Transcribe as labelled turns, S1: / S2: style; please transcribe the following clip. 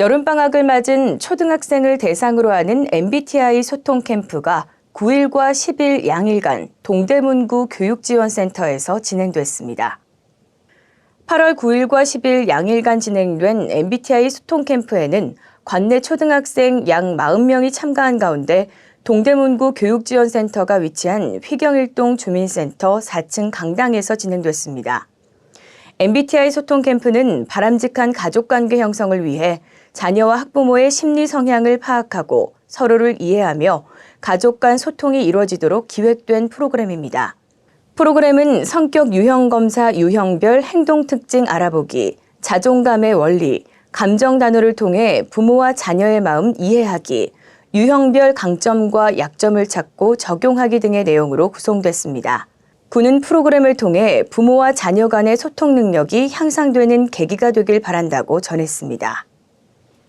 S1: 여름방학을 맞은 초등학생을 대상으로 하는 MBTI 소통 캠프가 9일과 10일 양일간 동대문구 교육지원센터에서 진행됐습니다. 8월 9일과 10일 양일간 진행된 MBTI 소통 캠프에는 관내 초등학생 약 40명이 참가한 가운데 동대문구 교육지원센터가 위치한 휘경일동 주민센터 4층 강당에서 진행됐습니다. MBTI 소통 캠프는 바람직한 가족관계 형성을 위해 자녀와 학부모의 심리 성향을 파악하고 서로를 이해하며 가족 간 소통이 이루어지도록 기획된 프로그램입니다. 프로그램은 성격 유형 검사 유형별 행동 특징 알아보기, 자존감의 원리, 감정 단어를 통해 부모와 자녀의 마음 이해하기, 유형별 강점과 약점을 찾고 적용하기 등의 내용으로 구성됐습니다. 군은 프로그램을 통해 부모와 자녀 간의 소통 능력이 향상되는 계기가 되길 바란다고 전했습니다.